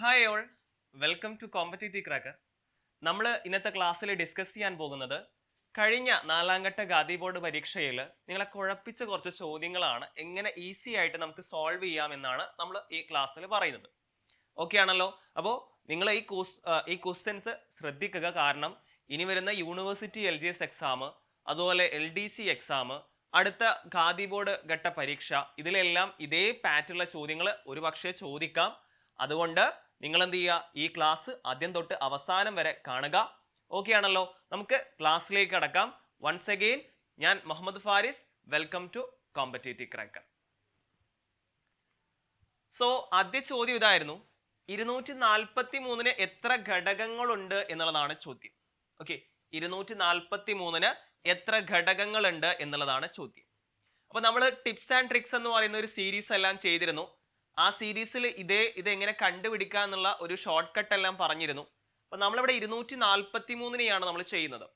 Hi all welcome to competitive cracker നമ്മൾ ഇന്നത്തെ ക്ലാസ്സിൽ ഡിസ്കസ് ചെയ്യാൻ പോകുന്നത് കഴിഞ്ഞ നാലാം ഘട്ട ഗാദി ബോർഡ് പരീക്ഷയിൽ നിങ്ങളെ കുഴപ്പിച്ച കുറച്ച് ചോദ്യങ്ങളാണ് എങ്ങനെ ഈസി ആയിട്ട് നമുക്ക് സോൾവ് ചെയ്യാം എന്നാണ് നമ്മൾ ഈ ക്ലാസ്സിൽ പറയുന്നത്. ഓക്കെ ആണല്ലോ? അപ്പോൾ നിങ്ങൾ ഈ ക്വസ് ഈ ക്വസ്റ്റ്യൻസ് ശ്രദ്ധിക്കുക. കാരണം ഇനി വരുന്ന university L G S exam അതുപോലെ എൽ ഡി സി എക്സാം അടുത്ത ഖാദി ബോർഡ് ഘട്ട പരീക്ഷ ഇതിലെല്ലാം ഇതേ പാറ്റുള്ള ചോദ്യങ്ങൾ ഒരുപക്ഷെ ചോദിക്കാം. അതുകൊണ്ട് നിങ്ങൾ എന്ത് ചെയ്യുക ഈ ക്ലാസ് ആദ്യം തൊട്ട് അവസാനം വരെ കാണുക. ഓക്കെ ആണല്ലോ. നമുക്ക് ക്ലാസ്സിലേക്ക് അടക്കാം വൺസ് അഗെയിൻ ഞാൻ Muhammad Faris. Welcome to competitive cracker so ആദ്യ ചോദ്യം ഇതായിരുന്നു. ഇരുന്നൂറ്റി നാൽപ്പത്തി മൂന്നിന് എത്ര ഘടകങ്ങളുണ്ട് എന്നുള്ളതാണ് ചോദ്യം. ഓക്കെ ഇരുന്നൂറ്റി നാൽപ്പത്തി മൂന്നിന് എത്ര ഘടകങ്ങളുണ്ട് എന്നുള്ളതാണ് ചോദ്യം. അപ്പോൾ നമ്മൾ ടിപ്സ് ആൻഡ് ട്രിക്സ് എന്ന് പറയുന്ന ഒരു സീരീസ് എല്ലാം ചെയ്തിരുന്നു. ആ സീരീസിൽ ഇതേ ഇതെങ്ങനെ കണ്ടുപിടിക്കുക എന്നുള്ള ഒരു ഷോർട്ട് കട്ട് എല്ലാം പറഞ്ഞിരുന്നു. അപ്പൊ നമ്മളിവിടെ ഇരുന്നൂറ്റി നാൽപ്പത്തി മൂന്നിനെയാണ് നമ്മൾ ചെയ്യുന്നത്.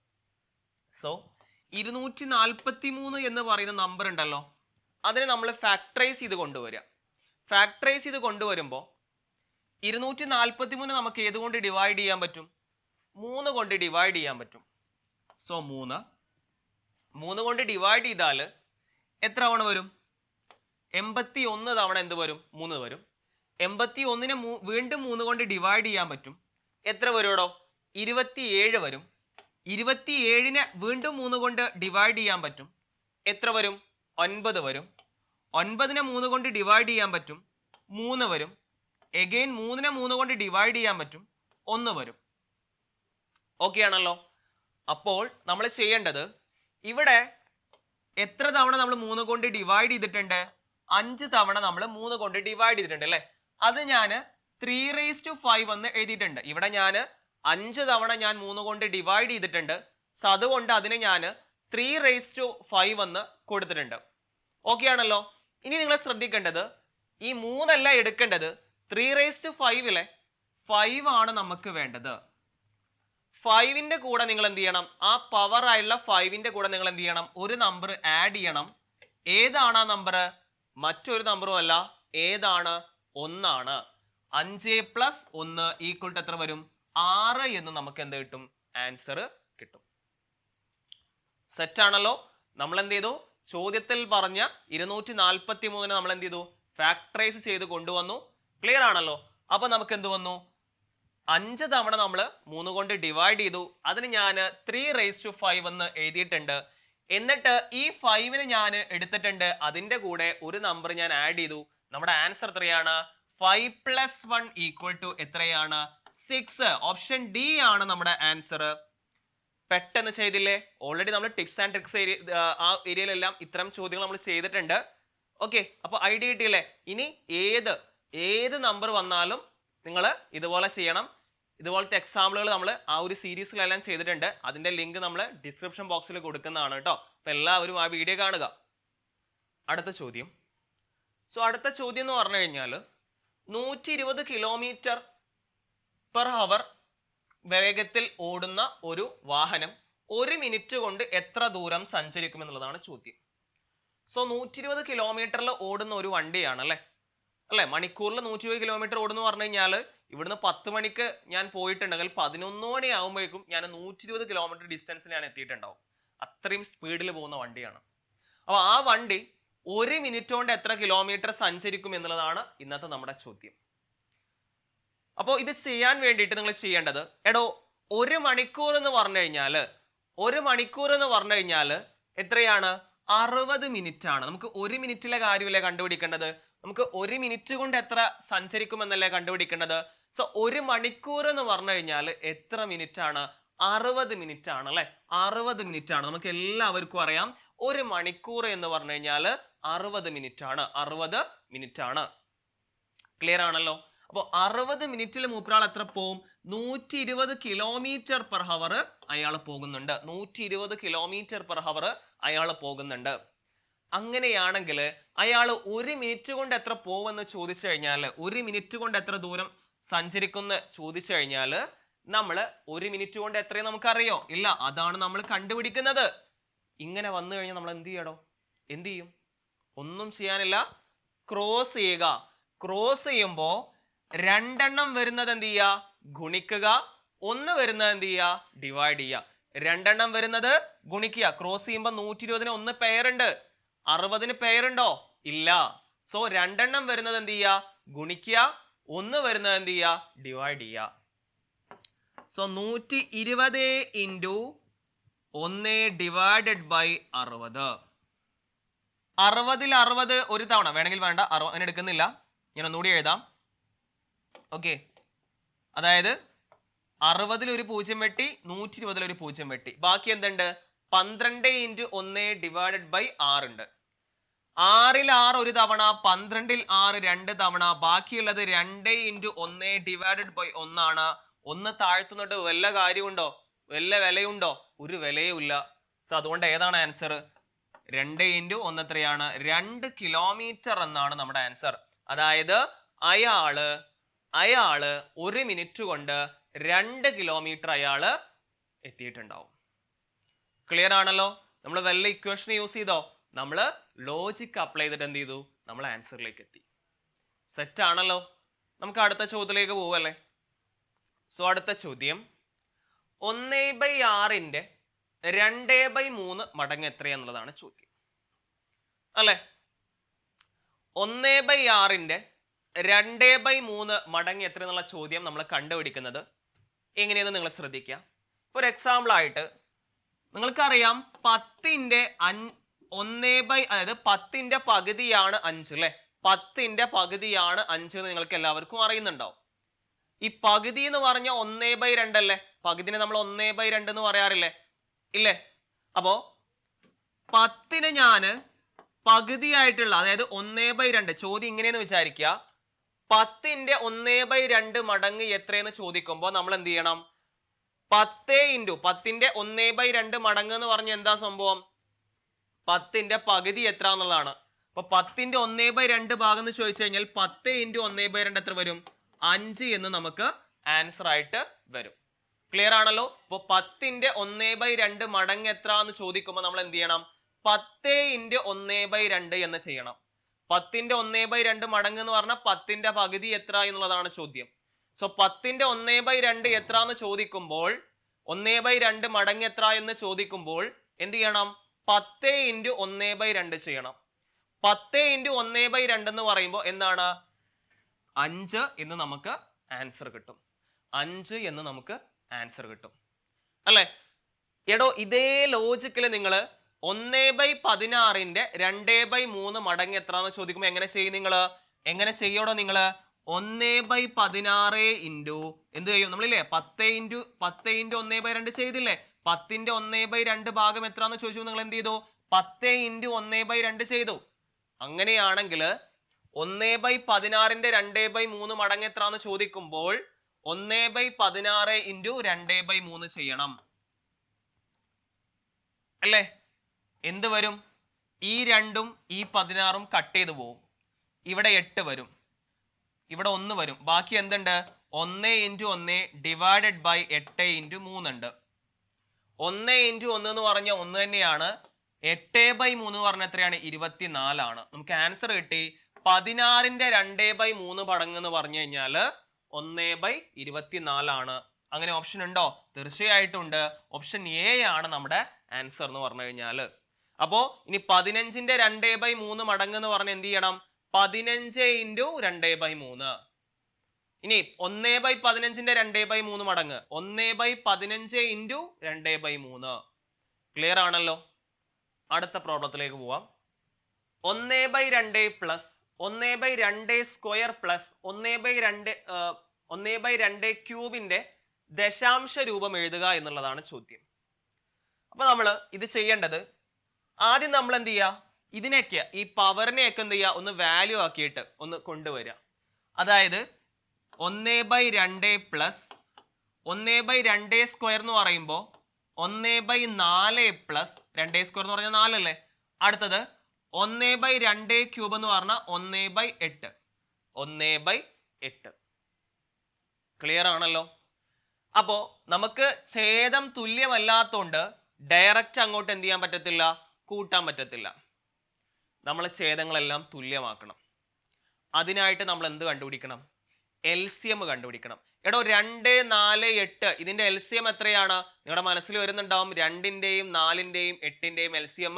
സോ ഇരുന്നൂറ്റി നാൽപ്പത്തി മൂന്ന് എന്ന് പറയുന്ന നമ്പർ ഉണ്ടല്ലോ. അതിനെ നമ്മൾ ഫാക്ടറൈസ് ചെയ്ത് കൊണ്ടുവരിക ഫാക്ടറൈസ് ചെയ്ത് കൊണ്ടുവരുമ്പോൾ ഇരുന്നൂറ്റി നാൽപ്പത്തി മൂന്ന് നമുക്ക് ഏതുകൊണ്ട് ഡിവൈഡ് ചെയ്യാൻ പറ്റും? മൂന്ന് കൊണ്ട് ഡിവൈഡ് ചെയ്യാൻ പറ്റും. സോ മൂന്ന്. മൂന്ന് കൊണ്ട് ഡിവൈഡ് ചെയ്താൽ എത്ര തവണ വരും? എൺപത്തി ഒന്ന് തവണ എന്ത് വരും? മൂന്ന് വരും. എൺപത്തി ഒന്നിനെ മൂ- വീണ്ടും മൂന്ന് കൊണ്ട് ഡിവൈഡ് ചെയ്യാൻ പറ്റും. എത്ര വരുമോ ഇരുപത്തിയേഴ് വരും. ഇരുപത്തിയേഴിനെ വീണ്ടും മൂന്ന് കൊണ്ട് ഡിവൈഡ് ചെയ്യാൻ പറ്റും. എത്ര വരും? ഒൻപത് വരും. ഒൻപതിനെ മൂന്ന് കൊണ്ട് ഡിവൈഡ് ചെയ്യാൻ പറ്റും. മൂന്ന് വരും. എഗെയിൻ മൂന്നിനെ മൂന്ന് കൊണ്ട് ഡിവൈഡ് ചെയ്യാൻ പറ്റും. ഒന്ന് വരും. ഓക്കെ ആണല്ലോ? അപ്പോൾ നമ്മൾ ചെയ്യേണ്ടത് ഇവിടെ എത്ര തവണ നമ്മൾ മൂന്ന് കൊണ്ട് ഡിവൈഡ് ചെയ്തിട്ടുണ്ട്? അഞ്ച് തവണ നമ്മൾ മൂന്ന് കൊണ്ട് ഡിവൈഡ് ചെയ്തിട്ടുണ്ട് അല്ലേ? അത് ഞാൻ ത്രീ റേസ് ടു ഫൈവ് എന്ന് എഴുതിയിട്ടുണ്ട്. ഇവിടെ ഞാൻ അഞ്ച് തവണ ഞാൻ മൂന്ന് കൊണ്ട് ഡിവൈഡ് ചെയ്തിട്ടുണ്ട്. സോ അതുകൊണ്ട് അതിന് ഞാൻ ത്രീ റേസ് ടു ഫൈവ് എന്ന് കൊടുത്തിട്ടുണ്ട്. ഓക്കെ ആണല്ലോ? ഇനി നിങ്ങൾ ശ്രദ്ധിക്കേണ്ടത് ഈ മൂന്നല്ല എടുക്കേണ്ടത് ത്രീ റേസ് ടു ഫൈവിലെ ഫൈവ് ആണ് നമുക്ക് വേണ്ടത്. ഫൈവിന്റെ കൂടെ നിങ്ങൾ എന്ത് ചെയ്യണം? ആ പവർ ആയുള്ള ഫൈവിന്റെ കൂടെ നിങ്ങൾ എന്ത് ചെയ്യണം? ഒരു നമ്പർ ആഡ് ചെയ്യണം. ഏതാണ് ആ നമ്പർ മറ്റൊരു നമ്പറും അല്ല. ഏതാണ്? ഒന്നാണ്. അഞ്ച് പ്ലസ് ഒന്ന് ഈക്വൽ ടു എത്ര വരും? ആറ് എന്ന് നമുക്ക് എന്ത് കിട്ടും? ആൻസർ കിട്ടും. സെറ്റ് ആണല്ലോ. നമ്മൾ എന്ത് ചെയ്തു? ചോദ്യത്തിൽ പറഞ്ഞ ഇരുന്നൂറ്റി നാൽപ്പത്തി മൂന്നിന് നമ്മൾ എന്ത് ചെയ്തു? ഫാക്ടറൈസ് ചെയ്ത് കൊണ്ടുവന്നു. ക്ലിയർ ആണല്ലോ. അപ്പൊ നമുക്ക് എന്ത് വന്നു? അഞ്ച് തവണ നമ്മൾ മൂന്ന് കൊണ്ട് ഡിവൈഡ് ചെയ്തു. അതിന് ഞാൻ ത്രീ റേസ് ടു ഫൈവ് എന്ന് എഴുതിയിട്ടുണ്ട്. എന്നിട്ട് ഈ ഫൈവിന് ഞാൻ എടുത്തിട്ടുണ്ട്. അതിന്റെ കൂടെ ഒരു നമ്പർ ഞാൻ ആഡ് ചെയ്തു. നമ്മുടെ ആൻസർ എത്രയാണ്? Five plus one equal to എത്രയാണ്? സിക്സ് ഓപ്ഷൻ ഡി ആണ് നമ്മുടെ ആൻസർ പെട്ടെന്ന് ചെയ്തില്ലേ? ഓൾറെഡി നമ്മൾ ടിപ്സ് ആൻഡ് ട്രിക്സ് ഏരിയ ആ ഏരിയയിലെല്ലാം ഇത്തരം ചോദ്യങ്ങൾ നമ്മൾ ചെയ്തിട്ടുണ്ട്. ഓക്കെ അപ്പോൾ ഐഡിയ കിട്ടിയില്ലേ? ഇനി ഏത് ഏത് നമ്പർ വന്നാലും നിങ്ങൾ ഇതുപോലെ ചെയ്യണം. ഇതുപോലത്തെ എക്സാമ്പിളുകൾ നമ്മൾ ആ ഒരു സീരീസിലെല്ലാം ചെയ്തിട്ടുണ്ട്. അതിന്റെ ലിങ്ക് നമ്മൾ ഡിസ്ക്രിപ്ഷൻ ബോക്സിൽ കൊടുക്കുന്നതാണ് കേട്ടോ അപ്പോൾ എല്ലാവരും ആ വീഡിയോ കാണുക. അടുത്ത ചോദ്യം. സോ അടുത്ത ചോദ്യം എന്ന് പറഞ്ഞു കഴിഞ്ഞാൽ നൂറ്റി ഇരുപത് കിലോമീറ്റർ പെർ ഹവർ വേഗത്തിൽ ഓടുന്ന ഒരു വാഹനം ഒരു മിനിറ്റ് കൊണ്ട് എത്ര ദൂരം സഞ്ചരിക്കും എന്നുള്ളതാണ് ചോദ്യം. സോ നൂറ്റി ഇരുപത് കിലോമീറ്ററിൽ ഓടുന്ന ഒരു വണ്ടിയാണ് അല്ലേ? അല്ലേ? മണിക്കൂറിൽ നൂറ്റി ഇരുപത് കിലോമീറ്റർ ഓടുന്നു പറഞ്ഞു കഴിഞ്ഞാൽ ഇവിടുന്ന് പത്ത് മണിക്ക് ഞാൻ പോയിട്ടുണ്ടെങ്കിൽ പതിനൊന്ന് മണി ആകുമ്പോഴേക്കും ഞാൻ നൂറ്റി ഇരുപത് കിലോമീറ്റർ ഡിസ്റ്റൻസിൽ ഞാൻ എത്തിയിട്ടുണ്ടാവും. അത്രയും സ്പീഡിൽ പോകുന്ന വണ്ടിയാണ്. അപ്പോൾ ആ വണ്ടി ഒരു മിനിറ്റ് കൊണ്ട് എത്ര കിലോമീറ്റർ സഞ്ചരിക്കും എന്നുള്ളതാണ് ഇന്നത്തെ നമ്മുടെ ചോദ്യം. അപ്പോൾ ഇത് ചെയ്യാൻ വേണ്ടിയിട്ട് നിങ്ങൾ ചെയ്യേണ്ടത് എടോ ഒരു മണിക്കൂർ എന്ന് പറഞ്ഞു കഴിഞ്ഞാൽ ഒരു മണിക്കൂർ എന്ന് പറഞ്ഞു കഴിഞ്ഞാൽ എത്രയാണ്? അറുപത് മിനിറ്റ് ആണ്. നമുക്ക് ഒരു മിനിറ്റിലെ കാര്യമല്ലേ കണ്ടുപിടിക്കേണ്ടത്? നമുക്ക് ഒരു മിനിറ്റ് കൊണ്ട് എത്ര സഞ്ചരിക്കുമെന്നല്ലേ കണ്ടുപിടിക്കേണ്ടത്? സോ ഒരു മണിക്കൂർ എന്ന് പറഞ്ഞു കഴിഞ്ഞാൽ എത്ര മിനിറ്റ് ആണ് അറുപത് മിനിറ്റ് ആണ് അല്ലെ? അറുപത് മിനിറ്റ് ആണ് നമുക്ക് എല്ലാവർക്കും അറിയാം. ഒരു മണിക്കൂർ എന്ന് പറഞ്ഞു കഴിഞ്ഞാൽ അറുപത് മിനിറ്റ് ആണ് അറുപത് മിനിറ്റ് ആണ് ക്ലിയർ ആണല്ലോ? അപ്പോൾ അറുപത് മിനിറ്റിൽ മൂപ്പരാൾ എത്ര പോകും നൂറ്റി ഇരുപത് കിലോമീറ്റർ പെർ ഹവർ അയാൾ പോകുന്നുണ്ട്. നൂറ്റി ഇരുപത് കിലോമീറ്റർ പെർ ഹവർ അയാൾ പോകുന്നുണ്ട്. അങ്ങനെയാണെങ്കിൽ അയാൾ ഒരു മിനിറ്റ് കൊണ്ട് എത്ര പോവെന്ന് ചോദിച്ചു കഴിഞ്ഞാൽ ഒരു മിനിറ്റ് കൊണ്ട് എത്ര ദൂരം സഞ്ചരിക്കുന്ന ചോദിച്ചു കഴിഞ്ഞാൽ നമ്മൾ ഒരു മിനിറ്റ് കൊണ്ട് എത്രയും നമുക്കറിയോ. ഇല്ല അതാണ് നമ്മൾ കണ്ടുപിടിക്കുന്നത്. ഇങ്ങനെ വന്നു കഴിഞ്ഞാൽ നമ്മൾ എന്ത് ചെയ്യണോ? എന്ത് ചെയ്യും? ഒന്നും ചെയ്യാനില്ല. ക്രോസ് ചെയ്യുക. ക്രോസ് ചെയ്യുമ്പോൾ രണ്ടെണ്ണം വരുന്നത് എന്ത് ചെയ്യുക? ഗുണിക്കുക. ഒന്ന് വരുന്നത് എന്ത് ചെയ്യുക? ഡിവൈഡ് ചെയ്യുക. രണ്ടെണ്ണം വരുന്നത് ഗുണിക്കുക. ക്രോസ് ചെയ്യുമ്പോൾ നൂറ്റി ഇരുപതിന് ഒന്ന് പേരുണ്ട്. അറുപതിന് പേരുണ്ടോ? ഇല്ല. സോ രണ്ടെണ്ണം വരുന്നത് എന്ത് ചെയ്യുക? ഗുണിക്കുക. ഒന്ന് വരുന്നത് എന്ത് ചെയ്യുക ഡിവൈഡ് ചെയ്യുക സോ നൂറ്റി ഇരുപത് ഇന്റു ഒന്ന് ഡിവൈഡഡ് ബൈ അറുപത്. അറുപതിൽ അറുപത് ഒരു തവണ വേണമെങ്കിൽ വേണ്ട അറുപത് അങ്ങനെ എടുക്കുന്നില്ല. ഞാൻ ഒന്നുകൂടി എഴുതാം. ഓക്കെ അതായത് അറുപതിൽ ഒരു പൂജ്യം വെട്ടി നൂറ്റി ഇരുപതിൽ ഒരു പൂജ്യം വെട്ടി. ബാക്കി എന്തുണ്ട്? പന്ത്രണ്ട് ഇന്റു ഒന്ന് ഡിവൈഡഡ് ബൈ ആറുണ്ട്. ആറിൽ ആറ് ഒരു തവണ പന്ത്രണ്ടിൽ ആറ് രണ്ട് തവണ ബാക്കിയുള്ളത് രണ്ട് ഇന്റു ഒന്ന് ഡിവൈഡഡ് ബൈ ഒന്നാണ്. ഒന്ന് താഴ്ത്തുന്നിട്ട് വല്ല കാര്യമുണ്ടോ? വല്ല വിലയുണ്ടോ? ഒരു വിലയുമില്ല സോ അതുകൊണ്ട് ഏതാണ് ആൻസർ രണ്ട് ഇന്റു ഒന്ന് എത്രയാണ്? രണ്ട് കിലോമീറ്റർ എന്നാണ് നമ്മുടെ ആൻസർ അതായത് അയാൾ അയാൾ ഒരു മിനിറ്റ് കൊണ്ട് രണ്ട് കിലോമീറ്റർ അയാൾ എത്തിയിട്ടുണ്ടാവും. ക്ലിയർ ആണല്ലോ? നമ്മൾ വല്ല ഇക്വേഷൻ യൂസ് ചെയ്തോ? നമ്മൾ ലോജിക്ക് അപ്ലൈ ചെയ്തിട്ട് എന്ത് ചെയ്തു? നമ്മൾ ആൻസറിലേക്ക് എത്തി. സെറ്റ് ആണല്ലോ. നമുക്ക് അടുത്ത ചോദ്യത്തിലേക്ക് പോവല്ലേ? സോ അടുത്ത ചോദ്യം. ഒന്നേ ബൈ ആറിന്റെ രണ്ടേ ബൈ മൂന്ന് മടങ്ങ് എത്രയാന്നുള്ളതാണ് ചോദ്യം. അല്ലേ? ഒന്നേ ബൈ ആറിന്റെ രണ്ടേ ബൈ മൂന്ന് മടങ്ങ് എത്ര എന്നുള്ള ചോദ്യം നമ്മൾ കണ്ടുപിടിക്കുന്നത് എങ്ങനെയെന്ന് നിങ്ങൾ ശ്രദ്ധിക്കുക. ഒരു എക്സാമ്പിൾ ആയിട്ട് നിങ്ങൾക്കറിയാം പത്തിന്റെ അഞ്ച് ഒന്നേ ബൈ അതായത് പത്തിന്റെ പകുതിയാണ് അഞ്ച് അല്ലെ? പത്തിന്റെ പകുതിയാണ് അഞ്ച് എന്ന് നിങ്ങൾക്ക് എല്ലാവർക്കും അറിയുന്നുണ്ടാവും. ഈ പകുതി എന്ന് പറഞ്ഞ ഒന്നേ ബൈ രണ്ടല്ലേ പകുതിനെ നമ്മൾ ഒന്നേ ബൈ രണ്ട് എന്ന് പറയാറില്ലേ? ഇല്ലേ? അപ്പോ പത്തിന് ഞാൻ പകുതിയായിട്ടുള്ള അതായത് ഒന്നേ ബൈ രണ്ട് ചോദ്യം ഇങ്ങനെയെന്ന് വിചാരിക്കുക. പത്തിന്റെ ഒന്നേ ബൈ രണ്ട് മടങ്ങ് എത്രയെന്ന് ചോദിക്കുമ്പോൾ നമ്മൾ എന്ത് ചെയ്യണം? പത്തേ ഇന്റു പത്തിന്റെ ഒന്നേ ബൈ രണ്ട് മടങ്ങ് എന്ന് പറഞ്ഞാൽ എന്താ സംഭവം? പത്തിന്റെ പകുതി എത്ര എന്നുള്ളതാണ്. അപ്പോൾ പത്തിന്റെ ഒന്നേ ബൈ രണ്ട് ഭാഗം എന്ന് ചോദിച്ചു കഴിഞ്ഞാൽ പത്ത് ഇന്റു ഒന്നേ ബൈ രണ്ട് എത്ര വരും? അഞ്ച് എന്ന് നമുക്ക് ആൻസർ ആയിട്ട് വരും. ക്ലിയർ ആണല്ലോ? അപ്പോൾ പത്തിന്റെ ഒന്നേ ബൈ രണ്ട് മടങ്ങ് എത്ര എന്ന് ചോദിക്കുമ്പോൾ നമ്മൾ എന്ത് ചെയ്യണം? പത്തേ ഇന്റു ഒന്നേ ബൈ രണ്ട് എന്ന് ചെയ്യണം. പത്തിന്റെ ഒന്നേ ബൈ രണ്ട് മടങ്ങ് എന്ന് പറഞ്ഞാൽ പത്തിന്റെ പകുതി എത്ര എന്നുള്ളതാണ് ചോദ്യം. സോ പത്തിന്റെ ഒന്നേ ബൈ രണ്ട് എത്ര എന്ന് ചോദിക്കുമ്പോൾ ഒന്നേ ബൈ രണ്ട് മടങ്ങ് എത്ര എന്ന് ചോദിക്കുമ്പോൾ എന്ത് ചെയ്യണം? പത്ത് ഇന്റു ഒന്നേ ബൈ രണ്ട് ചെയ്യണം. പത്ത് ഇന്റു ഒന്നേ ബൈ രണ്ട് എന്ന് പറയുമ്പോൾ എന്താണ്? അഞ്ച് എന്ന് നമുക്ക് ആൻസർ കിട്ടും. അഞ്ച് എന്ന് നമുക്ക് ആൻസർ കിട്ടും. അല്ലേ? എടോ ഇതേ ലോജിക്കിൽ നിങ്ങൾ ഒന്നേ ബൈ പതിനാറിന്റെ രണ്ടേ ബൈ മൂന്ന് മടങ്ങ് എത്രന്ന് ചോദിക്കുമ്പോൾ എങ്ങനെ ചെയ്യും നിങ്ങൾ എങ്ങനെ ചെയ്യണോ നിങ്ങൾ ഒന്നേ ബൈ പതിനാറ് ഇന്റു എന്ത് ചെയ്യും നമ്മളില്ലേ പത്ത് ഇന്റു പത്ത് ഇന്റു ഒന്നേ ബൈ രണ്ട് ചെയ്തില്ലേ? പത്തിന്റെ ഒന്നേ ബൈ രണ്ട് ഭാഗം എത്രന്ന് ചോദിച്ചു നിങ്ങൾ എന്ത് ചെയ്തു? പത്ത് ഇന്റു ഒന്നേ ബൈ രണ്ട് ചെയ്തു. അങ്ങനെയാണെങ്കിൽ ഒന്നേ ബൈ പതിനാറിന്റെ രണ്ടേ ബൈ മൂന്ന് മടങ്ങ് എത്രന്ന് ചോദിക്കുമ്പോൾ ഒന്നേ ബൈ പതിനാറ് ഇന്റു രണ്ടേ ബൈ മൂന്ന് ചെയ്യണം. അല്ലേ? എന്ത് വരും? ഈ രണ്ടും ഈ പതിനാറും കട്ട് ചെയ്ത് പോവും. ഇവിടെ എട്ട് വരും. ഇവിടെ ഒന്ന് വരും. ബാക്കി എന്തുണ്ട്? ഒന്ന് ഇന്റു ഒന്ന് ഡിവൈഡഡ് ബൈ എട്ട് ഇന്റു മൂന്നുണ്ട് ഒന്ന് ഇന്റു ഒന്ന് എന്ന് പറഞ്ഞ ഒന്ന് തന്നെയാണ്. എട്ട് ബൈ മൂന്ന് പറഞ്ഞ എത്രയാണ്? ഇരുപത്തിനാലാണ് നമുക്ക് ആൻസർ കിട്ടി. പതിനാറിന്റെ രണ്ട് ബൈ മൂന്ന് പടങ്ങ് എന്ന് പറഞ്ഞു കഴിഞ്ഞാൽ ഒന്ന് ബൈ ഇരുപത്തിനാലാണ് അങ്ങനെ ഓപ്ഷൻ ഉണ്ടോ? തീർച്ചയായിട്ടും ഉണ്ട് ഓപ്ഷൻ എ ആണ് നമ്മുടെ ആൻസർ എന്ന് പറഞ്ഞു കഴിഞ്ഞാൽ അപ്പോൾ ഇനി പതിനഞ്ചിന്റെ രണ്ട് ബൈ മൂന്ന് മടങ്ങ് എന്ന് പറഞ്ഞ് എന്ത് ചെയ്യണം? പതിനഞ്ച് ഇന്റു രണ്ടേ ബൈ മൂന്ന്. ഇനി ഒന്നേ ബൈ പതിനഞ്ചിന്റെ രണ്ടേ ബൈ മൂന്ന് മടങ്ങ്. ഒന്നേ ബൈ പതിനഞ്ച് ഇന്റു രണ്ടേ ബൈ മൂന്ന്. ക്ലിയർ ആണല്ലോ? അടുത്ത പ്രോബ്ലത്തിലേക്ക് പോവാം. ഒന്നേ ബൈ രണ്ടേ പ്ലസ് ഒന്നേ ബൈ രണ്ടേ സ്ക്വയർ പ്ലസ് ഒന്നേ ബൈ രണ്ട് ഒന്നേ ബൈ രണ്ടേ ക്യൂബിന്റെ ദശാംശ രൂപം എഴുതുക എന്നുള്ളതാണ് ചോദ്യം. അപ്പോൾ നമ്മൾ ഇത് ചെയ്യേണ്ടത് ആദ്യം നമ്മൾ എന്ത് ചെയ്യുക? ഇതിനെയൊക്കെ ഈ പവറിനെയൊക്കെ എന്ത് ചെയ്യുക? ഒന്ന് വാല്യൂ ആക്കിയിട്ട് ഒന്ന് കൊണ്ടുവരിക. അതായത് ഒന്നേ ബൈ രണ്ട് പ്ലസ് ഒന്നേ ബൈ രണ്ട് സ്ക്വയർ എന്ന് പറയുമ്പോൾ ഒന്നേ ബൈ നാല് പ്ലസ് രണ്ട് സ്ക്വയർ എന്ന് പറഞ്ഞാൽ നാലല്ലേ? അടുത്തത് ഒന്നേ ബൈ രണ്ട് ക്യൂബ് എന്ന് പറഞ്ഞാൽ ഒന്നേ ബൈ എട്ട്. ഒന്നേ ബൈ എട്ട്. ക്ലിയർ ആണല്ലോ? അപ്പോ നമുക്ക് ഛേദം തുല്യമല്ലാത്തോണ്ട് ഡയറക്റ്റ് അങ്ങോട്ട് എന്ത് ചെയ്യാൻ പറ്റത്തില്ല? കൂട്ടാൻ പറ്റത്തില്ല. നമ്മൾ ഛേദങ്ങളെല്ലാം തുല്യമാക്കണം. അതിനായിട്ട് നമ്മൾ എന്ത് കണ്ടുപിടിക്കണം? എൽ സി എം കണ്ടുപിടിക്കണം. എടോ രണ്ട് നാല് എട്ട്. ഇതിന്റെ എൽ സി എം എത്രയാണ്? നിങ്ങളുടെ മനസ്സിൽ വരുന്നുണ്ടാവും രണ്ടിന്റെയും നാലിന്റെയും എട്ടിന്റെയും എൽ സി എം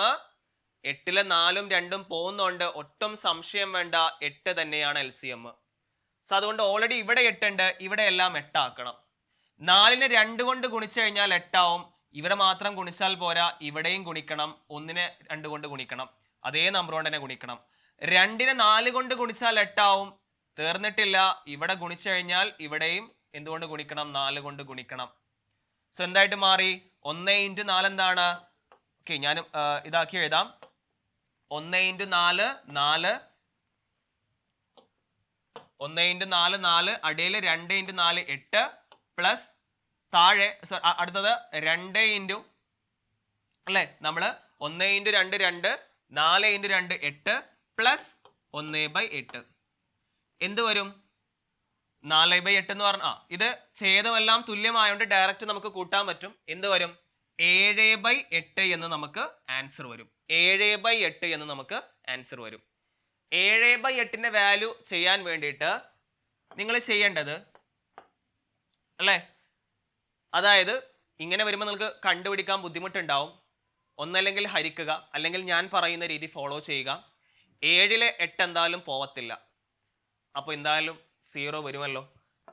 എട്ടിലെ നാലും രണ്ടും പോകുന്നുണ്ട്. ഒട്ടും സംശയം വേണ്ട. എട്ട് തന്നെയാണ് എൽ സി എം സോ അതുകൊണ്ട് ഓൾറെഡി ഇവിടെ എട്ടുണ്ട്. ഇവിടെ എല്ലാം എട്ടാക്കണം. നാലിനെ രണ്ട് കൊണ്ട് ഗുണിച്ചു കഴിഞ്ഞാൽ എട്ടാവും. ഇവിടെ മാത്രം ഗുണിച്ചാൽ പോരാ. ഇവിടെയും ഗുണിക്കണം. ഒന്നിനെ രണ്ട് കൊണ്ട് ഗുണിക്കണം. അതേ നമ്പർ കൊണ്ട് തന്നെ ഗുണിക്കണം. രണ്ടിനെ നാല് കൊണ്ട് ഗുണിച്ചാൽ എട്ടാവും. തീർന്നിട്ടില്ല. ഇവിടെ ഗുണിച്ചു കഴിഞ്ഞാൽ ഇവിടെയും എന്തുകൊണ്ട് ഗുണിക്കണം? നാല് കൊണ്ട് ഗുണിക്കണം. സോ എന്തായിട്ട് മാറി? ഒന്ന് ഇന്റു നാല് എന്താണ്? ഓക്കെ ഞാൻ ഇതാക്കി എഴുതാം. ഒന്ന് ഇന്റു നാല് നാല്. ഒന്ന് ഇന്റു നാല് നാല്. അടിയിൽ രണ്ട് ഇന്റു നാല് എട്ട്. പ്ലസ് താഴെ അടുത്തത് രണ്ട് ഇന്റു അല്ലേ? നമ്മൾ ഒന്ന് ഇന്റു രണ്ട് രണ്ട്. നാല് ഇന്റു രണ്ട് എട്ട് പ്ലസ് ഒന്ന് ബൈ എട്ട്. എന്ത് വരും? നാല് ബൈ എട്ട് എന്ന് പറഞ്ഞ ആ ഇത് ഛേദമെല്ലാം തുല്യമായതുകൊണ്ട് ഡയറക്റ്റ് നമുക്ക് കൂട്ടാൻ പറ്റും. എന്ത് വരും? ഏഴ് ബൈ എട്ട് എന്ന് നമുക്ക് ആൻസർ വരും. ഏഴ് ബൈ എട്ട് എന്ന് നമുക്ക് ആൻസർ വരും. ഏഴ് ബൈ എട്ടിന്റെ വാല്യൂ ചെയ്യാൻ വേണ്ടിയിട്ട് നിങ്ങൾ ചെയ്യേണ്ടത് അല്ലേ? അതായത് ഇങ്ങനെ വരുമ്പോൾ നിങ്ങൾക്ക് കണ്ടുപിടിക്കാൻ ബുദ്ധിമുട്ടുണ്ടാവും. ഒന്നല്ലെങ്കിൽ ഹരിക്കുക അല്ലെങ്കിൽ ഞാൻ പറയുന്ന രീതി ഫോളോ ചെയ്യുക. ഏഴിലെ എട്ട് എന്തായാലും പോവത്തില്ല. അപ്പോൾ എന്തായാലും സീറോ വരുമല്ലോ.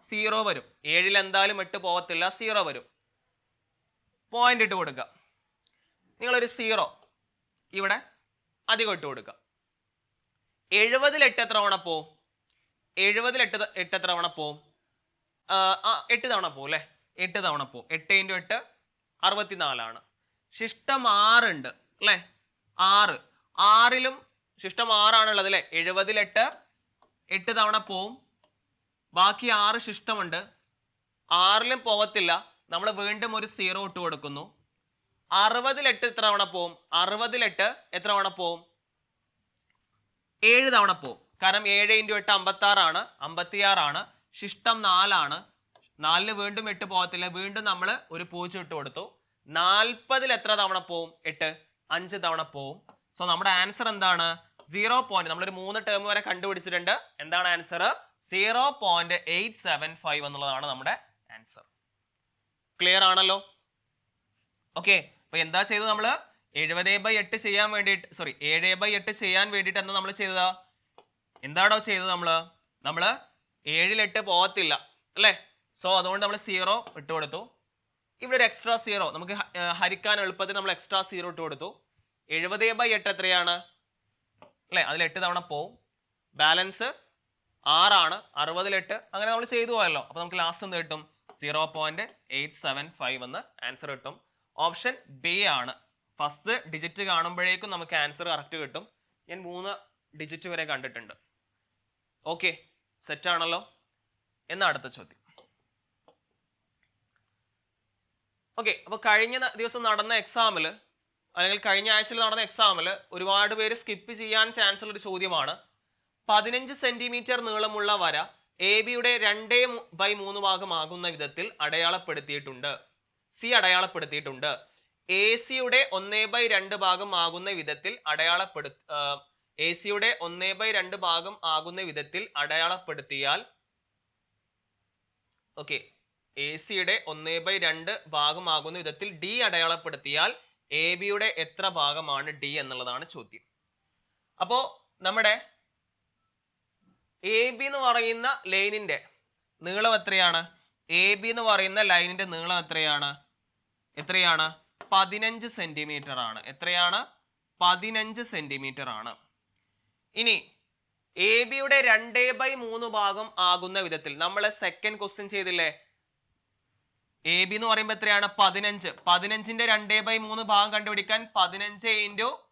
സീറോ വരും. ഏഴിൽ എന്തായാലും എട്ട് പോവത്തില്ല സീറോ വരും. പോയിന്റ് ഇട്ട് കൊടുക്കുക നിങ്ങളൊരു സീറോ ഇവിടെ അധികം ഇട്ട് കൊടുക്കുക എഴുപതിൽ എട്ട് എത്ര തവണ പോവും? എഴുപതിൽ എട്ട് എട്ട് എത്ര തവണ പോവും? എട്ട് തവണ പോവും അല്ലേ? എട്ട് തവണ പോവും. എട്ട് ഇന്റു എട്ട് അറുപത്തിനാലാണ്. ശിഷ്ടം ആറുണ്ട് അല്ലേ? ആറ്. ആറിലും ശിഷ്ടം ആറാണുള്ളത് അല്ലേ? എഴുപതിൽ എട്ട് തവണ പോവും. ബാക്കി ആറ് ശിഷ്ടമുണ്ട്. ആറിലും പോവത്തില്ല. നമ്മൾ വീണ്ടും ഒരു സീറോ ഇട്ട് കൊടുക്കുന്നു. അറുപതിൽ എട്ട് എത്ര തവണ പോവും? അറുപതിൽ എട്ട് എത്ര തവണ പോവും? ഏഴ് തവണ പോവും. കാരണം ഏഴ് ഇന്റു എട്ട് അമ്പത്തി ആറാണ് അമ്പത്തിയാറാണ്. ശിഷ്ടം നാലാണ്. നാലിന് വീണ്ടും എട്ട് പോകത്തില്ല. വീണ്ടും നമ്മൾ ഒരു പൂജ്യം ഇട്ട് കൊടുത്തു. നാൽപ്പതിൽ എത്ര തവണ പോവും? എട്ട്. അഞ്ച് തവണ പോവും. സോ നമ്മുടെ ആൻസർ എന്താണ്? സീറോ പോയിന്റ് നമ്മളൊരു മൂന്ന് ടേം വരെ കണ്ടുപിടിച്ചിട്ടുണ്ട്. എന്താണ് answer zero point eight seven five എന്നുള്ളതാണ് നമ്മുടെ ആൻസർ ക്ലിയർ ആണല്ലോ? ഓക്കെ അപ്പൊ എന്താ ചെയ്തത് നമ്മൾ എഴുപത് ബൈ എട്ട് ചെയ്യാൻ വേണ്ടിയിട്ട് സോറി ഏഴ് ബൈ എട്ട് ചെയ്യാൻ വേണ്ടിയിട്ട് എന്താ നമ്മൾ ചെയ്തതാ? എന്താണോ ചെയ്തത് നമ്മൾ നമ്മൾ ഏഴിലെട്ട് പോകത്തില്ല. അല്ലേ? സോ അതുകൊണ്ട് നമ്മൾ സീറോ ഇട്ട് കൊടുത്തു ഇവിടെ ഒരു എക്സ്ട്രാ സീറോ നമുക്ക് ഹരിക്കാൻ എളുപ്പത്തിൽ നമ്മൾ എക്സ്ട്രാ സീറോ ഇട്ട് കൊടുത്തു. എഴുപത് ബൈ എട്ട് എത്രയാണ്? അല്ലേ? അതിൽ എട്ട് തവണ പോവും. ബാലൻസ് ആറാണ്. അറുപതിലെട്ട് അങ്ങനെ നമ്മൾ ചെയ്തു പോയല്ലോ. അപ്പോൾ നമുക്ക് ലാസ്റ്റ് എന്ത് കിട്ടും? Zero point eight seven five എന്ന് ആൻസർ കിട്ടും. ഓപ്ഷൻ ബി ആണ്. ഫസ്റ്റ് ഡിജിറ്റ് കാണുമ്പോഴേക്കും നമുക്ക് ആൻസർ കറക്റ്റ് കിട്ടും. ഞാൻ മൂന്ന് ഡിജിറ്റ് വരെ കണ്ടിട്ടുണ്ട്. ഓക്കെ സെറ്റ് ആണല്ലോ? എന്നാ അടുത്ത ചോദ്യം. ഓക്കെ അപ്പോൾ കഴിഞ്ഞ ദിവസം നടന്ന എക്സാമിൽ അല്ലെങ്കിൽ കഴിഞ്ഞ ആഴ്ചയിൽ നടന്ന എക്സാമിൽ ഒരുപാട് പേര് സ്കിപ്പ് ചെയ്യാൻ ചാൻസ് ഉള്ള ഒരു ചോദ്യമാണ്. പതിനഞ്ച് സെന്റിമീറ്റർ നീളമുള്ള വര എ ബിയുടെ രണ്ടേ ബൈ മൂന്ന് ഭാഗമാകുന്ന വിധത്തിൽ അടയാളപ്പെടുത്തിയിട്ടുണ്ട്. സി അടയാളപ്പെടുത്തിയിട്ടുണ്ട്. എ സിയുടെ ഒന്നേ ബൈ രണ്ട് ഭാഗം ആകുന്ന വിധത്തിൽ അടയാളപ്പെടു എ സിയുടെ ഒന്നേ ബൈ രണ്ട് ഭാഗം ആകുന്ന വിധത്തിൽ അടയാളപ്പെടുത്തിയാൽ ഓക്കെ എ സിയുടെ ഒന്നേ ബൈ രണ്ട് ഭാഗമാകുന്ന വിധത്തിൽ ഡി അടയാളപ്പെടുത്തിയാൽ എ ബിയുടെ എത്ര ഭാഗമാണ് ഡി എന്നുള്ളതാണ് ചോദ്യം. അപ്പോ നമ്മുടെ എ ബി എന്ന് പറയുന്ന ലൈനിന്റെ നീളം എത്രയാണ്? എ ബി എന്ന് പറയുന്ന ലൈനിന്റെ നീളം എത്രയാണ്? എത്രയാണ്? പതിനഞ്ച് സെന്റിമീറ്റർ ആണ്. എത്രയാണ്? പതിനഞ്ച് സെന്റിമീറ്റർ ആണ്. ഇനി എ ബിയുടെ രണ്ടേ ബൈ മൂന്ന് ഭാഗം ആകുന്ന വിധത്തിൽ നമ്മൾ സെക്കൻഡ് ക്വസ്റ്റ്യൻ ചെയ്തില്ലേ? എ ബി എന്ന് പറയുമ്പോൾ എത്രയാണ്? പതിനഞ്ച്. പതിനഞ്ചിന്റെ രണ്ടേ ബൈ മൂന്ന് ഭാഗം കണ്ടുപിടിക്കാൻ പതിനഞ്ച് ഇന്റു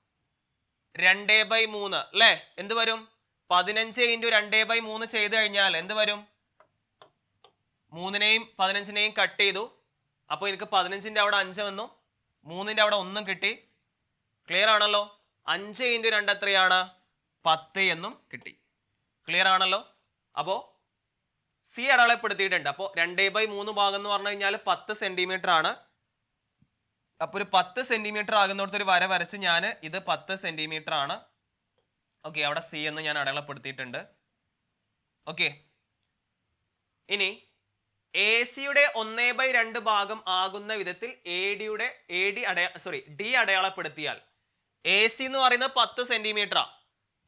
രണ്ടേ ബൈ മൂന്ന് അല്ലേ? എന്ത് വരും? പതിനഞ്ച് ഇന്റു രണ്ടേ ബൈ മൂന്ന് ചെയ്ത് കഴിഞ്ഞാൽ എന്ത് വരും? മൂന്നിനെയും പതിനഞ്ചിനെയും കട്ട് ചെയ്തു. അപ്പോൾ എനിക്ക് പതിനഞ്ചിന്റെ അവിടെ അഞ്ച് വന്നു. മൂന്നിന്റെ അവിടെ ഒന്നും കിട്ടി. ക്ലിയർ ആണല്ലോ? അഞ്ച് ഇന്റു രണ്ട് എത്രയാണ്? പത്ത് എന്നും കിട്ടി. ക്ലിയർ ആണല്ലോ? അപ്പോൾ സി അടയാളപ്പെടുത്തിയിട്ടുണ്ട്. അപ്പോൾ രണ്ടേ ബൈ മൂന്ന് ഭാഗം എന്ന് പറഞ്ഞു കഴിഞ്ഞാൽ പത്ത് സെന്റിമീറ്റർ ആണ്. അപ്പോൾ ഒരു പത്ത് സെന്റിമീറ്റർ ആകുന്നിടത്ത് ഒരു വര വരച്ച് ഞാൻ ഇത് പത്ത് സെന്റിമീറ്റർ ആണ്. ഓക്കെ അവിടെ സി എന്ന് ഞാൻ അടയാളപ്പെടുത്തിയിട്ടുണ്ട്. ഓക്കെ ഇനി എ സിയുടെ ഒന്നേ ബൈ രണ്ട് ഭാഗം ആകുന്ന വിധത്തിൽ എ ഡിയുടെ എ ഡി അടയാ സോറി ഡി അടയാളപ്പെടുത്തിയാൽ എ സി എന്ന് പറയുന്നത് പത്ത് സെന്റിമീറ്ററാ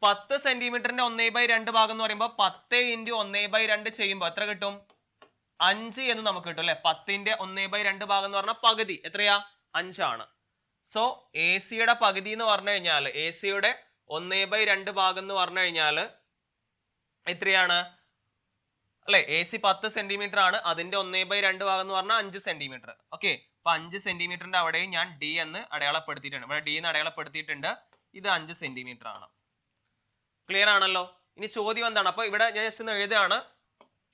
പത്ത് സെന്റിമീറ്ററിന്റെ ഒന്നേ ബൈ രണ്ട് ഭാഗം എന്ന് പറയുമ്പോൾ പത്ത് ഇന്റു ഒന്നേ ബൈ രണ്ട് ചെയ്യുമ്പോൾ എത്ര കിട്ടും? അഞ്ച് എന്ന് നമുക്ക് കിട്ടും അല്ലെ? പത്തിന്റെ ഒന്നേ ബൈ രണ്ട് ഭാഗം എന്ന് പറഞ്ഞാൽ പകുതി. എത്രയാ? അഞ്ചാണ്. സോ എ സിയുടെ പകുതി എന്ന് പറഞ്ഞു കഴിഞ്ഞാൽ എ സിയുടെ ഒന്നേ ബൈ രണ്ട് ഭാഗം എന്ന് പറഞ്ഞു കഴിഞ്ഞാൽ എത്രയാണ്? അല്ലെ എ സി പത്ത് സെന്റിമീറ്റർ ആണ്. അതിന്റെ ഒന്നേ ബൈ രണ്ട് ഭാഗം എന്ന് പറഞ്ഞാൽ അഞ്ച് സെന്റിമീറ്റർ ഓക്കെ അപ്പൊ അഞ്ച് സെന്റിമീറ്ററിന്റെ അവിടെയും ഞാൻ ഡി എന്ന് അടയാളപ്പെടുത്തിയിട്ടുണ്ട്. ഇവിടെ ഡി എന്ന് അടയാളപ്പെടുത്തിയിട്ടുണ്ട്. ഇത് അഞ്ച് സെന്റിമീറ്റർ ആണ്. ക്ലിയർ ആണല്ലോ? ഇനി ചോദ്യം എന്താണ്? അപ്പൊ ഇവിടെ ഞാൻ ജസ്റ്റ് എഴുതുകയാണ്.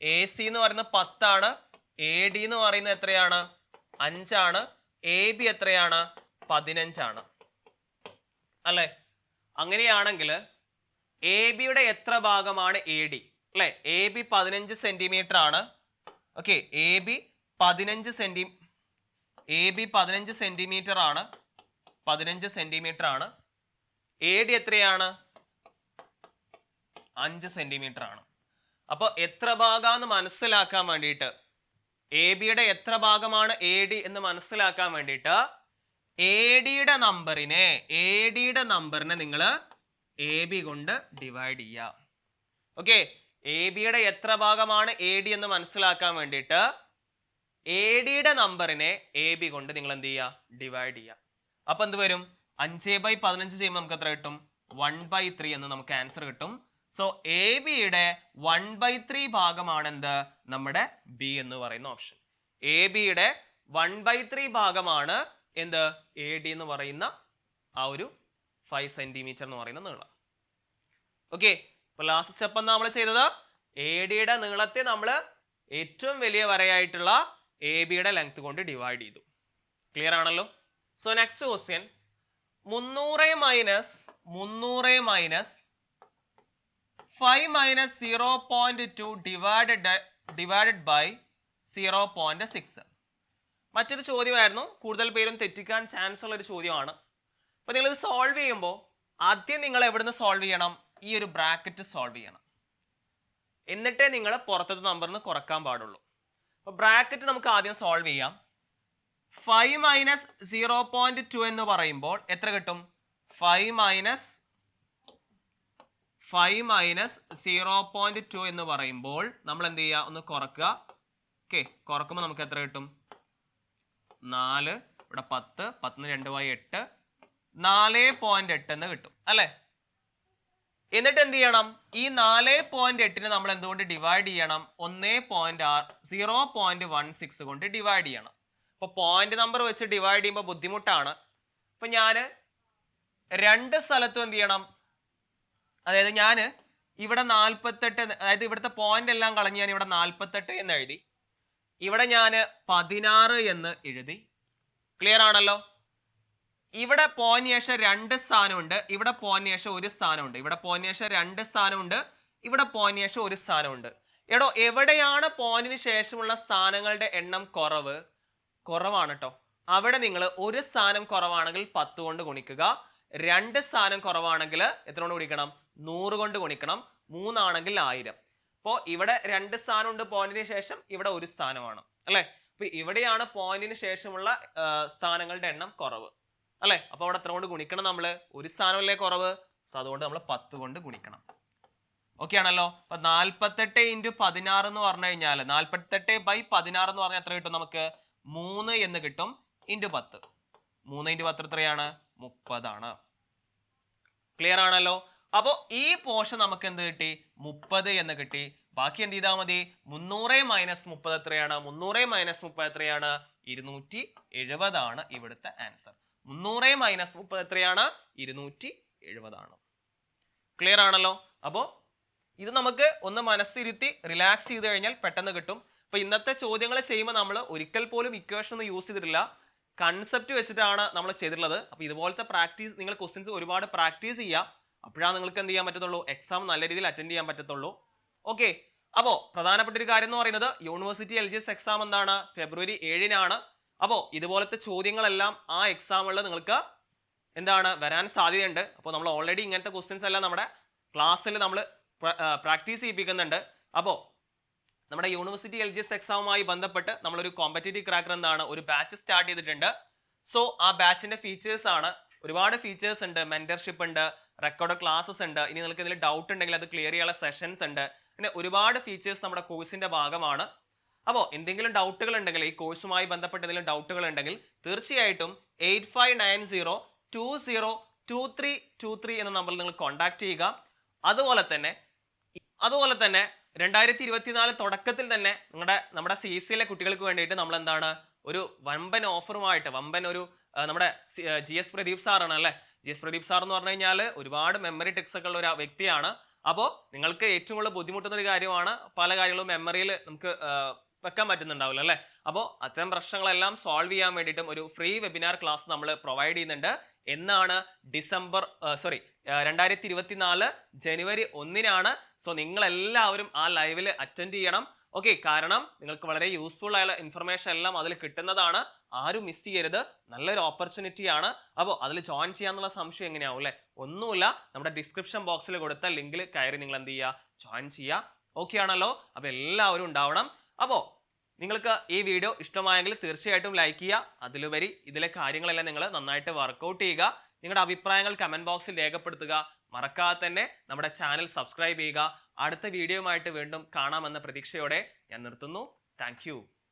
എ സി എന്ന് പറയുന്നത് പത്താണ്. എ ഡി എന്ന് പറയുന്നത് എത്രയാണ്? അഞ്ചാണ്. എ ബി എത്രയാണ്? പതിനഞ്ചാണ്. അല്ലെ? അങ്ങനെയാണെങ്കിൽ എ ബിയുടെ എത്ര ഭാഗമാണ് എ ഡി അല്ലെ? എ ബി പതിനഞ്ച് സെന്റിമീറ്റർ ആണ്. ഓക്കെ എ ബി പതിനഞ്ച് സെന്റി എ ബി പതിനഞ്ച് സെന്റിമീറ്റർ ആണ്. പതിനഞ്ച് സെന്റിമീറ്റർ ആണ്. എ ഡി എത്രയാണ്? അഞ്ച് സെന്റിമീറ്റർ ആണ് അപ്പോൾ എത്ര ഭാഗമാണെന്ന് മനസ്സിലാക്കാൻ വേണ്ടിയിട്ട് എ ബിയുടെ എത്ര ഭാഗമാണ് എ ഡി എന്ന് മനസ്സിലാക്കാൻ വേണ്ടിയിട്ട് എ ഡിയുടെ നമ്പറിനെ എ ഡിയുടെ നമ്പറിനെ നിങ്ങൾ എ ബി കൊണ്ട് ഡിവൈഡ് ചെയ്യുക ഓക്കെ? എ ബിയുടെ എത്ര ഭാഗമാണ് എ ഡി എന്ന് മനസ്സിലാക്കാൻ വേണ്ടിയിട്ട് എ ഡിയുടെ നമ്പറിനെ എ ബി കൊണ്ട് നിങ്ങൾ എന്ത് ചെയ്യുക ഡിവൈഡ് ചെയ്യുക അപ്പൊ എന്ത് വരും? അഞ്ച് ബൈ പതിനഞ്ച് ചെയ്യുമ്പോൾ നമുക്ക് എത്ര കിട്ടും? വൺ ബൈ ത്രീ എന്ന് നമുക്ക് ആൻസർ കിട്ടും. സോ എ ബിയുടെ വൺ ബൈ ത്രീ ഭാഗമാണ് എന്ത് നമ്മുടെ ബി എന്ന് പറയുന്ന ഓപ്ഷൻ എ ബിയുടെ വൺ ബൈ ത്രീ ഭാഗമാണ് എന്ത്? എ ഡി എന്ന് പറയുന്ന ആ ഒരു ഫൈവ് സെന്റിമീറ്റർ എന്ന് പറയുന്ന നീളം. ഓക്കെ ഇപ്പൊ ലാസ്റ്റ് സ്റ്റെപ്പ് നമ്മൾ ചെയ്തത്? എ ഡിയുടെ നീളത്തെ നമ്മൾ ഏറ്റവും വലിയ വരയായിട്ടുള്ള എ ബിയുടെ ലെങ്ത് കൊണ്ട് ഡിവൈഡ് ചെയ്തു. ക്ലിയർ ആണല്ലോ? സോ നെക്സ്റ്റ് ക്വസ്റ്റ്യൻ മുന്നൂറ് മൈനസ് മുന്നൂറ് minus five minus zero point two divided divided by zero point six. മറ്റൊരു ചോദ്യമായിരുന്നു. കൂടുതൽ പേരും തെറ്റിക്കാൻ ചാൻസ് ഉള്ള ഒരു ചോദ്യമാണ്. അപ്പോൾ നിങ്ങൾ ഇത് സോൾവ് ചെയ്യുമ്പോൾ ആദ്യം നിങ്ങൾ എവിടുന്ന് സോൾവ് ചെയ്യണം? ഈ ഒരു ബ്രാക്കറ്റ് സോൾവ് ചെയ്യണം. എന്നിട്ടേ നിങ്ങൾ പുറത്തത്തെ നമ്പറിന് കുറയ്ക്കാൻ പാടുള്ളൂ. അപ്പോൾ ബ്രാക്കറ്റ് നമുക്ക് ആദ്യം സോൾവ് ചെയ്യാം. Five minus zero point two എന്ന് പറയുമ്പോൾ എത്ര കിട്ടും? Five minus five minus zero point two എന്ന് പറയുമ്പോൾ നമ്മൾ എന്ത് ചെയ്യുക ഒന്ന് കുറക്കുക. ഓക്കെ കുറക്കുമ്പോൾ നമുക്ക് എത്ര കിട്ടും? നാല് ഇവിടെ പത്ത് പത്തിന് രണ്ട് ബൈ എട്ട് നാല് പോയിന്റ് എട്ട് എന്ന് കിട്ടും. അല്ലേ? എന്നിട്ട് എന്ത് ചെയ്യണം? ഈ നാല് പോയിന്റ് എട്ടിന് നമ്മൾ എന്തുകൊണ്ട് ഡിവൈഡ് ചെയ്യണം? ഒന്നേ പോയിന്റ് ആറ് സീറോ പോയിന്റ് വൺ സിക്സ് കൊണ്ട് ഡിവൈഡ് ചെയ്യണം. അപ്പോൾ പോയിന്റ് നമ്പർ വെച്ച് ഡിവൈഡ് ചെയ്യുമ്പോൾ ബുദ്ധിമുട്ടാണ്. അപ്പൊ ഞാൻ രണ്ട് സ്ഥലത്തും എന്ത് ചെയ്യണം? അതായത് ഞാൻ ഇവിടെ നാൽപ്പത്തെട്ട് അതായത് ഇവിടുത്തെ പോയിന്റ് എല്ലാം കളഞ്ഞ് ഞാൻ ഇവിടെ നാൽപ്പത്തെട്ട് എന്ന് എഴുതി. ഇവിടെ ഞാൻ പതിനാറ് എന്ന് എഴുതി. ക്ലിയർ ആണല്ലോ? ഇവിടെ പോയിന് ശേഷം രണ്ട് സ്ഥാനമുണ്ട് ഇവിടെ പോയിന് ശേഷം ഒരു സ്ഥാനമുണ്ട് ഇവിടെ പോയിന് ശേഷം രണ്ട് സ്ഥാനമുണ്ട് ഇവിടെ പോയിന് ശേഷം ഒരു സ്ഥാനമുണ്ട്. എടോ എവിടെയാണ് പോയിന് ശേഷമുള്ള സ്ഥാനങ്ങളുടെ എണ്ണം കുറവ്? കുറവാണ് കേട്ടോ അവിടെ നിങ്ങൾ ഒരു സ്ഥാനം കുറവാണെങ്കിൽ പത്ത് കൊണ്ട് ഗുണിക്കുക. രണ്ട് സ്ഥാനം കുറവാണെങ്കിൽ എത്ര കൊണ്ട് ഗുണിക്കണം? നൂറ് കൊണ്ട് ഗുണിക്കണം. മൂന്നാണെങ്കിൽ ആയിരം. അപ്പോൾ ഇവിടെ രണ്ട് സ്ഥാനമുണ്ട് പോയിന്റിന് ശേഷം ഇവിടെ ഒരു സ്ഥാനമാണ്. അല്ലേ? അപ്പൊ ഇവിടെയാണ് പോയിന്റിന് ശേഷമുള്ള സ്ഥാനങ്ങളുടെ എണ്ണം കുറവ്. അല്ലേ? അപ്പോൾ അവിടെ എത്ര കൊണ്ട് ഗുണിക്കണം നമ്മൾ ഒരു സ്ഥാനമല്ലേ കുറവ്? സോ അതുകൊണ്ട് നമ്മൾ പത്ത് കൊണ്ട് ഗുണിക്കണം. ഓക്കെ ആണല്ലോ? അപ്പൊ നാൽപ്പത്തെട്ട് ഇന്റു പതിനാറ് എന്ന് പറഞ്ഞു കഴിഞ്ഞാൽ നാൽപ്പത്തെട്ട് ബൈ പതിനാറ് എന്ന് പറഞ്ഞാൽ എത്ര കിട്ടും നമുക്ക്? മൂന്ന് എന്ന് കിട്ടും ഇന്റു പത്ത്. മൂന്ന് ഇന്റു പത്ത് എത്രയാണ്? മുപ്പതാണ്. ക്ലിയർ ആണല്ലോ? അപ്പോൾ ഈ പോഷൻ നമുക്ക് എന്ത് കിട്ടി? മുപ്പത് എന്ന് കിട്ടി. ബാക്കി എന്ത് ചെയ്താൽ മതി? മുന്നൂറ് മൈനസ് മുപ്പത് എത്രയാണ്? മുന്നൂറ് മൈനസ് മുപ്പത് എത്രയാണ്? ഇരുന്നൂറ്റി എഴുപതാണ് ഇവിടുത്തെ ആൻസർ മുന്നൂറ് മൈനസ് മുപ്പത് എത്രയാണ്? ഇരുന്നൂറ്റി എഴുപതാണ് ക്ലിയർ ആണല്ലോ? അപ്പോൾ ഇത് നമുക്ക് ഒന്ന് മനസ്സിരുത്തി റിലാക്സ് ചെയ്ത് കഴിഞ്ഞാൽ പെട്ടെന്ന് കിട്ടും. അപ്പൊ ഇന്നത്തെ ചോദ്യങ്ങൾ ചെയ്യുമ്പോൾ നമ്മൾ ഒരിക്കൽ പോലും ഇക്വേഷൻ ഒന്നും യൂസ് ചെയ്തിട്ടില്ല. കൺസെപ്റ്റ് വെച്ചിട്ടാണ് നമ്മൾ ചെയ്തിട്ടുള്ളത്. അപ്പൊ ഇതുപോലത്തെ പ്രാക്ടീസ് നിങ്ങൾ ക്വസ്റ്റ്യൻസ് ഒരുപാട് പ്രാക്ടീസ് ചെയ്യുക അപ്പോഴാണ് നിങ്ങൾക്ക് എന്ത് ചെയ്യാൻ പറ്റത്തുള്ളൂ? എക്സാം നല്ല രീതിയിൽ അറ്റൻഡ് ചെയ്യാൻ പറ്റത്തുള്ളൂ. ഓക്കെ അപ്പോൾ പ്രധാനപ്പെട്ട ഒരു കാര്യം എന്ന് പറയുന്നത് യൂണിവേഴ്സിറ്റി എൽ എക്സാം എന്താണ്? ഫെബ്രുവരി ഏഴിനാണ്. അപ്പോൾ ഇതുപോലത്തെ ചോദ്യങ്ങളെല്ലാം ആ എക്സാമുകളിൽ നിങ്ങൾക്ക് എന്താണ്? വരാൻ സാധ്യതയുണ്ട്. അപ്പോൾ നമ്മൾ ഓൾറെഡി ഇങ്ങനത്തെ ക്വസ്റ്റ്യൻസ് എല്ലാം നമ്മുടെ ക്ലാസ്സിൽ നമ്മൾ പ്രാക്ടീസ് ചെയ്യിപ്പിക്കുന്നുണ്ട്. അപ്പോൾ നമ്മുടെ യൂണിവേഴ്സിറ്റി എൽ ജി എസ് എക്സാമുമായി ബന്ധപ്പെട്ട് നമ്മളൊരു കോമ്പറ്റേറ്റീവ് ക്രാക്കർ എന്താണ്? ഒരു ബാച്ച് സ്റ്റാർട്ട് ചെയ്തിട്ടുണ്ട്. സോ ആ ബാച്ചിന്റെ ഫീച്ചേഴ്സ് ആണ്. ഒരുപാട് ഫീച്ചേഴ്സ് ഉണ്ട്. മെന്റർഷിപ്പ് ഉണ്ട്. റെക്കോർഡ് ക്ലാസ്സസ് ഉണ്ട്. ഇനി നിങ്ങൾക്ക് എന്തെങ്കിലും ഡൗട്ട് ഉണ്ടെങ്കിൽ അത് ക്ലിയർ ചെയ്യാനുള്ള സെഷൻസ് ഉണ്ട്. പിന്നെ ഒരുപാട് ഫീച്ചേഴ്സ് നമ്മുടെ കോഴ്സിന്റെ ഭാഗമാണ്. അപ്പോൾ എന്തെങ്കിലും ഡൗട്ടുകൾ ഉണ്ടെങ്കിൽ ഈ കോഴ്സുമായി ബന്ധപ്പെട്ട് എന്തെങ്കിലും ഡൗട്ടുകൾ ഉണ്ടെങ്കിൽ തീർച്ചയായിട്ടും eight five nine zero two zero two three two three എന്ന നമ്പറിൽ നിങ്ങൾ കോൺടാക്ട് ചെയ്യുക. അതുപോലെ തന്നെ അതുപോലെ തന്നെ രണ്ടായിരത്തി ഇരുപത്തിനാല് തുടക്കത്തിൽ തന്നെ നിങ്ങളുടെ നമ്മുടെ സി സിയിലെ കുട്ടികൾക്ക് വേണ്ടിയിട്ട് നമ്മൾ എന്താണ്? ഒരു വമ്പൻ ഓഫറുമായിട്ട് വമ്പൻ ഒരു നമ്മുടെ ജി എസ് പ്രദീപ് സാറാണ് അല്ലേ? ജി എസ് പ്രദീപ് സാർ എന്ന് പറഞ്ഞു കഴിഞ്ഞാൽ ഒരുപാട് മെമ്മറി ടെക്സ് ഒക്കെ ഉള്ള ഒരു വ്യക്തിയാണ്. അപ്പോൾ നിങ്ങൾക്ക് ഏറ്റവും കൂടുതൽ ബുദ്ധിമുട്ടുന്ന ഒരു കാര്യമാണ് പല കാര്യങ്ങളും മെമ്മറിയിൽ നമുക്ക് വെക്കാൻ പറ്റുന്നുണ്ടാവില്ല അല്ലേ? അപ്പോൾ അത്തരം പ്രശ്നങ്ങളെല്ലാം സോൾവ് ചെയ്യാൻ വേണ്ടിയിട്ടും ഒരു ഫ്രീ വെബിനാർ ക്ലാസ് നമ്മൾ പ്രൊവൈഡ് ചെയ്യുന്നുണ്ട്. എന്നാണ് ഡിസംബർ സോറി രണ്ടായിരത്തി ഇരുപത്തി നാല് ജനുവരി ഒന്നിനാണ്. സോ നിങ്ങൾ എല്ലാവരും ആ ലൈവിൽ അറ്റൻഡ് ചെയ്യണം. ഓക്കെ കാരണം നിങ്ങൾക്ക് വളരെ യൂസ്ഫുൾ ആയ ഇൻഫർമേഷൻ എല്ലാം അതിൽ കിട്ടുന്നതാണ്. ആരും മിസ് ചെയ്യരുത്. നല്ലൊരു ഓപ്പർച്യൂണിറ്റി ആണ്. അപ്പോൾ അതിൽ ജോയിൻ ചെയ്യാന്നുള്ള സംശയം എങ്ങനെയാവും അല്ലേ? ഒന്നുമില്ല. നമ്മുടെ ഡിസ്ക്രിപ്ഷൻ ബോക്സിൽ കൊടുത്ത ലിങ്കിൽ കയറി നിങ്ങൾ എന്ത് ചെയ്യുക ജോയിൻ ചെയ്യുക ഓക്കെ ആണല്ലോ? അപ്പോൾ എല്ലാവരും ഉണ്ടാവണം. അപ്പോൾ നിങ്ങൾക്ക് ഈ വീഡിയോ ഇഷ്ടമായെങ്കിൽ തീർച്ചയായിട്ടും ലൈക്ക് ചെയ്യുക അതിലുപരി ഇതിലെ കാര്യങ്ങളെല്ലാം നിങ്ങൾ നന്നായിട്ട് വർക്കൗട്ട് ചെയ്യുക. നിങ്ങളുടെ അഭിപ്രായങ്ങൾ കമന്റ് ബോക്സിൽ രേഖപ്പെടുത്തുക. മറക്കാതെ തന്നെ നമ്മുടെ ചാനൽ സബ്സ്ക്രൈബ് ചെയ്യുക. അടുത്ത വീഡിയോയുമായിട്ട് വീണ്ടും കാണാമെന്ന പ്രതീക്ഷയോടെ ഞാൻ നിർത്തുന്നു. താങ്ക്